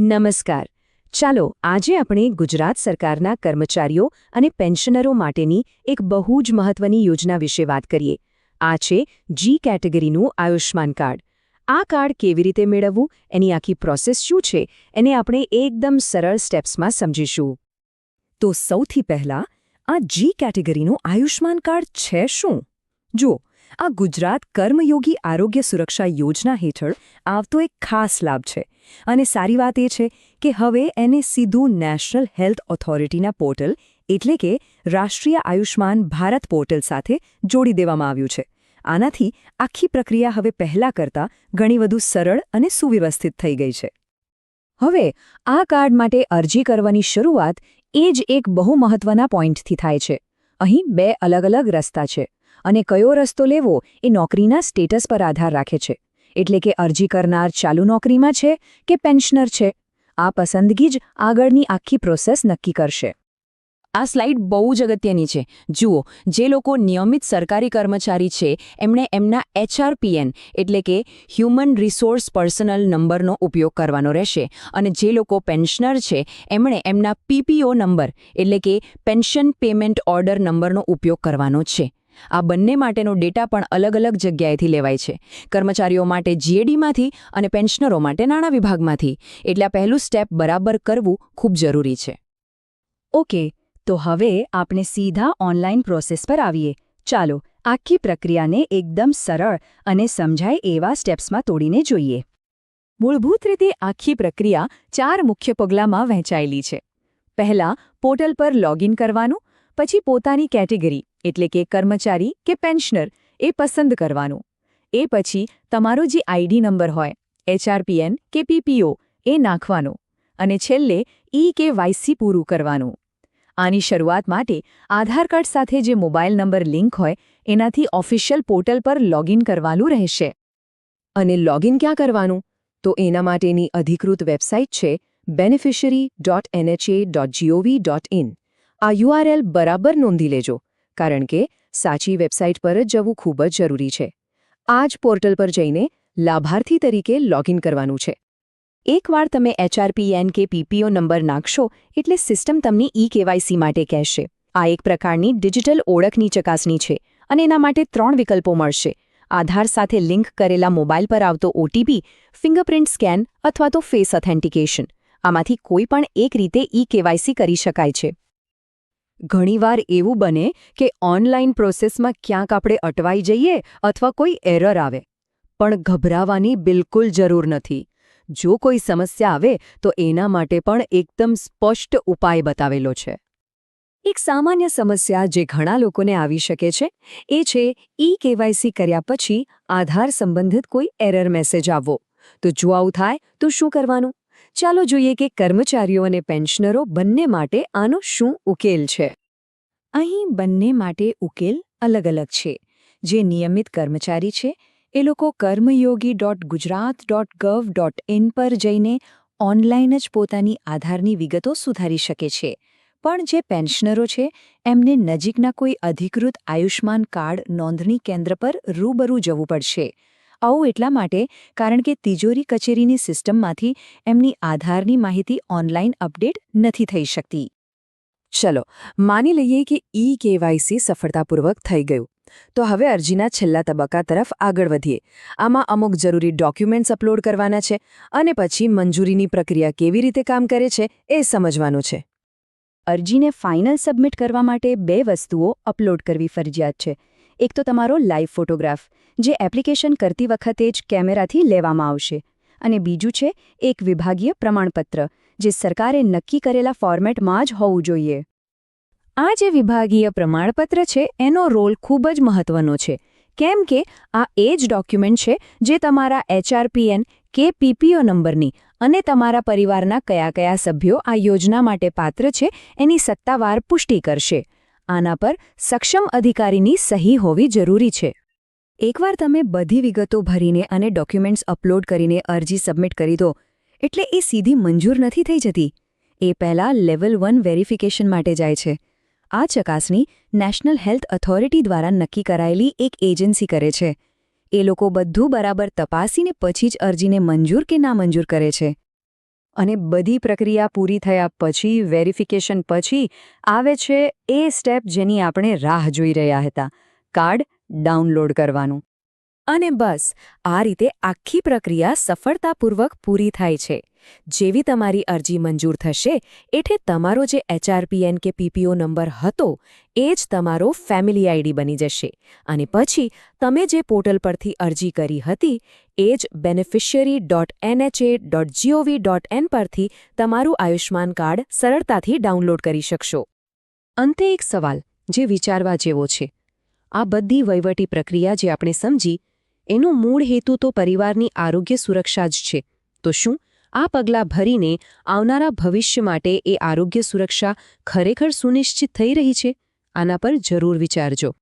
નમસ્કાર. ચાલો, આજે આપણે ગુજરાત સરકારના કર્મચારીઓ અને પેન્શનરો માટેની એક બહુ જ મહત્વની યોજના વિશે વાત કરીએ. આ છે જી કેટેગરીનું આયુષ્માન કાર્ડ. આ કાર્ડ કેવી રીતે મેળવવું, એની આખી પ્રોસેસ શું છે, એને આપણે એકદમ સરળ સ્ટેપ્સમાં સમજીશું. તો સૌથી પહેલા આ જી કેટેગરીનું આયુષ્માન કાર્ડ છે શું? જુઓ આ ગુજરાત કર્મયોગી આરોગ્ય સુરક્ષા યોજના હેઠળ આવતો એક ખાસ લાભ છે. અને સારી વાત એ છે કે હવે એને સીધું નેશનલ હેલ્થ ઓથોરિટીના પોર્ટલ એટલે કે રાષ્ટ્રીય આયુષ્માન ભારત પોર્ટલ સાથે જોડી દેવામાં આવ્યું છે. આનાથી આખી પ્રક્રિયા હવે પહેલા કરતાં ઘણી વધુ સરળ અને સુવ્યવસ્થિત થઈ ગઈ છે. હવે આ કાર્ડ માટે અરજી કરવાની શરૂઆત એ જ એક બહુ મહત્વના પોઈન્ટથી થાય છે. અહીં બે અલગ અલગ રસ્તા છે. અને કયો રસ્તો લેવો એ નોકરીના સ્ટેટસ પર આધાર રાખે છે. એટલે કે અરજી કરનાર ચાલુ નોકરીમાં છે કે પેન્શનર છે? આ પસંદગી જ આગળની આખી પ્રોસેસ નક્કી કરશે. આ સ્લાઇડ બહુ જ અગત્યની છે. જુઓ, જે લોકો નિયમિત સરકારી કર્મચારી છે, એમણે એમના એચઆરપીએન, એટલે કે હ્યુમન રિસોર્સ પર્સનલ નંબરનો ઉપયોગ કરવાનો રહેશે. અને જે લોકો પેન્શનર છે, એમણે એમના પીપીઓ નંબર, એટલે કે પેન્શન પેમેન્ટ ઓર્ડર નંબરનો ઉપયોગ કરવાનો છે. આ બંને માટેનો ડેટા પણ અલગ અલગ જગ્યાએથી લેવાય છે. કર્મચારીઓ માટે જીએડીમાંથી અને પેન્શનરો માટે નાણાં વિભાગમાંથી. એટલે આ પહેલું સ્ટેપ બરાબર કરવું ખૂબ જરૂરી છે. ઓકે તો હવે આપણે સીધા ઓનલાઈન પ્રોસેસ પર આવીએ. ચાલો, આખી પ્રક્રિયાને એકદમ સરળ અને સમજાય એવા સ્ટેપ્સમાં તોડીને જોઈએ. મૂળભૂત રીતે આખી પ્રક્રિયા ચાર મુખ્ય પગલાંમાં વહેંચાયેલી છે. પહેલાં, પોર્ટલ પર લોગિન કરવાનું પછી પોતાની કેટેગરી, એટલે કે કર્મચારી કે પેન્શનર, એ પસંદ કરવાનું. એ પછી તમારો જે આઈડી નંબર હોય, એચઆરપીએન કે પીપીઓ, એ નાખવાનો. અને છેલ્લે ઈ કે વાયસી પૂરું કરવાનું. આની શરૂઆત માટે આધાર કાર્ડ સાથે જે મોબાઈલ નંબર લિંક હોય, એનાથી ઓફિશિયલ પોર્ટલ પર લોગિન કરવાનું રહેશે. અને લોગિન ક્યાં કરવાનું? તો એના માટેની અધિકૃત વેબસાઇટ છે beneficiary dot NHA dot GOV dot in આ યુઆરએલ બરાબર નોંધી લેજો, કારણ કે સાચી વેબસાઇટ પર જ જવું ખૂબ જ જરૂરી છે. આ જ પોર્ટલ પર જઈને લાભાર્થી તરીકે લોગિન કરવાનું છે. એકવાર તમે એચઆરપીએન કે પીપીઓ નંબર નાખશો, એટલે સિસ્ટમ તમને ઈ કેવાયસી માટે કહેશે. આ એક પ્રકારની ડિજિટલ ઓળખની ચકાસણી છે અને એના માટે ત્રણ વિકલ્પો મળશે. આધાર સાથે લિંક કરેલા મોબાઈલ પર આવતો ઓટીપી, ફિંગરપ્રિન્ટ સ્કેન અથવા તો ફેસ ઓથેન્ટિકેશન. આમાંથી કોઈ પણ એક રીતે ઈ કેવાયસી કરી શકાય છે. ઘણીવાર એવું બને કે ઓનલાઈન પ્રોસેસમાં ક્યાંક આપણે અટવાઈ જઈએ અથવા કોઈ એરર આવે. પણ ગભરાવાની બિલકુલ જરૂર નથી. જો કોઈ સમસ્યા આવે, તો એના માટે પણ એકદમ સ્પષ્ટ ઉપાય બતાવેલો છે. એક સામાન્ય સમસ્યા જે ઘણા લોકોને આવી શકે છે, એ છે ઈ કેવાયસી કર્યા પછી આધાર સંબંધિત કોઈ એરર મેસેજ આવવો. તો જો આવું થાય, તો શું કરવાનું? ચાલો જોઈએ કે કર્મચારીઓ અને પેન્શનરો બંને માટે આનો શું ઉકેલ છે. અહીં બંને માટે ઉકેલ અલગ અલગ છે. જે નિયમિત કર્મચારી છે, એ લોકો Karmayogi dot Gujarat dot gov dot in પર જઈને ઓનલાઈન જ પોતાની આધારની વિગતો સુધારી શકે છે. પણ જે પેન્શનરો છે, એમને નજીકના કોઈ અધિકૃત આયુષ્માન કાર્ડ નોંધણી કેન્દ્ર પર રૂબરૂ જવું પડશે. આવું એટલા માટે કારણ કે તિજોરી કચેરીની સિસ્ટમમાંથી એમની આધારની માહિતી ઓનલાઈન અપડેટ નથી થઈ શકતી. ચલો, માની લઈએ કે ઈ કેવાયસી સફળતાપૂર્વક થઈ ગયું. તો હવે અરજીના છેલ્લા તબક્કા તરફ આગળ વધીએ. આમાં અમુક જરૂરી ડોક્યુમેન્ટ્સ અપલોડ કરવાના છે અને પછી મંજૂરીની પ્રક્રિયા કેવી રીતે કામ કરે છે એ સમજવાનું છે. અરજીને ફાઇનલ સબમિટ કરવા માટે બે વસ્તુઓ અપલોડ કરવી ફરજિયાત છે. એક તો તમારો લાઈવ ફોટોગ્રાફ, જે એપ્લિકેશન કરતી વખતે જ કેમેરાથી લેવામાં આવશે. અને બીજું છે, એક વિભાગીય પ્રમાણપત્ર, જે સરકારે નક્કી કરેલા ફોર્મેટમાં જ હોવું જોઈએ. આ જે વિભાગીય પ્રમાણપત્ર છે, એનો રોલ ખૂબ જ મહત્વનો છે. કેમ કે આ એ જ ડોક્યુમેન્ટ છે, જે તમારા એચઆરપીએન, કે પીપીઓ નંબરની અને તમારા પરિવારના કયા કયા સભ્યો આ યોજના માટે પાત્ર છે, એની સત્તાવાર પુષ્ટિ કરશે. આના પર સક્ષમ અધિકારીની સહી હોવી જરૂરી છે. એકવાર તમે બધી વિગતો ભરીને અને ડોક્યુમેન્ટ્સ અપલોડ કરીને અરજી સબમિટ કરી દો, એટલે એ સીધી મંજૂર નથી થઈ જતી. એ પહેલાં લેવલ વન વેરિફિકેશન માટે જાય છે. આ ચકાસણી નેશનલ હેલ્થ ઓથોરિટી દ્વારા નક્કી કરાયેલી એક એજન્સી કરે છે. એ લોકો બધું બરાબર તપાસીને પછી જ અરજીને મંજૂર કે નામંજૂર કરે છે. અને બધી પ્રક્રિયા પૂરી થયા પછી, વેરિફિકેશન પછી આવે છે એ સ્ટેપ જેની આપણે રાહ જોઈ રહ્યા હતા. કાર્ડ ડાઉનલોડ કરવાનું. અને બસ, આ રીતે આખી પ્રક્રિયા સફળતાપૂર્વક પૂરી થાય છે. જેવી તમારી અરજી મંજૂર થશે એટલે તમારો જે એચઆરપીએન કે પીપીઓ નંબર હતો, એ જ તમારો ફેમિલી આઈડી બની જશે. અને પછી, તમે જે પોર્ટલ પરથી અરજી કરી હતી, એ જ beneficiary dot NHA dot GOV dot in પરથી તમારું આયુષ્માન કાર્ડ સરળતાથી ડાઉનલોડ કરી શકશો. અંતે એક સવાલ, જે વિચારવા જેવો છે. આ બધી વહીવટી પ્રક્રિયા જે આપણે સમજી, એનો મૂળ હેતુ તો પરિવારની આરોગ્ય સુરક્ષા જ છે. તો શું? આ પગલાં ભરીને આવનારા ભવિષ્ય માટે એ આરોગ્ય સુરક્ષા ખરેખર સુનિશ્ચિત થઈ રહી છે? આના પર જરૂર વિચારજો.